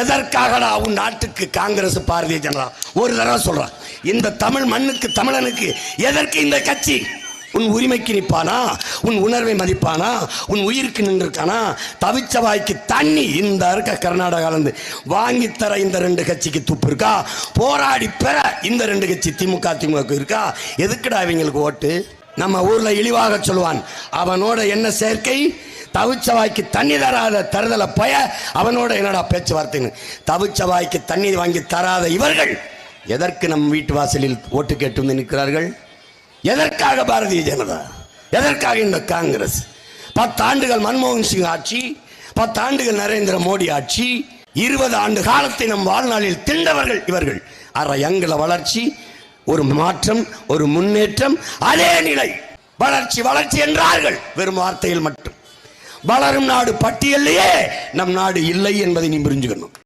எதற்காகடா உன் நாட்டுக்கு காங்கிரஸ் பாரதிய ஜனதா? ஒரு தடவை சொல்றான். இந்த தமிழ் மண்ணுக்கு தமிழனுக்கு எதற்கு இந்த கட்சி? உன் உரிமைக்கு நிற்பானா? உன் உணர்வை மதிப்பானா? உன் உயிருக்கு நின்றுருக்கானா? தவிச்ச வாய்க்கு தண்ணி இந்த இருக்க கர்நாடகாலேருந்து வாங்கித்தர தர இந்த ரெண்டு கட்சிக்கு துப்பு இருக்கா? போராடி பெற இந்த ரெண்டு கட்சி திமுக திமுக இருக்கா? எதுக்குடா இவங்களுக்கு ஓட்டு? நம்ம ஊரில் இழிவாக சொல்லுவான். அவனோட என்ன சேர்க்கை தவிச்ச வாய்க்கு தண்ணி தராத தருதல பய அவனோட என்னடா பேச்சுவார்த்தைன்னு? தவிச்ச வாய்க்கு தண்ணி வாங்கி தராத இவர்கள் எதற்கு நம் வீட்டு வாசலில் ஓட்டு கேட்டு வந்து நிற்கிறார்கள்? எதற்காக பாரதிய ஜனதா? எதற்காக இந்த காங்கிரஸ்? பத்தாண்டுகள் மன்மோகன் சிங் ஆட்சி பத்தாண்டுகள் நரேந்திர மோடி ஆட்சி இருபது ஆண்டு காலத்தை நம் வாழ்நாளில் திண்டவர்கள் இவர்கள். அற வளர்ச்சி ஒரு மாற்றம் ஒரு முன்னேற்றம் அதே நிலை. வளர்ச்சி வளர்ச்சி என்றார்கள். வெறும் வார்த்தையில் மட்டும். வளரும் நாடு பட்டியலையே நம் நாடு இல்லை என்பதை நீ புரிஞ்சுக்கணும்.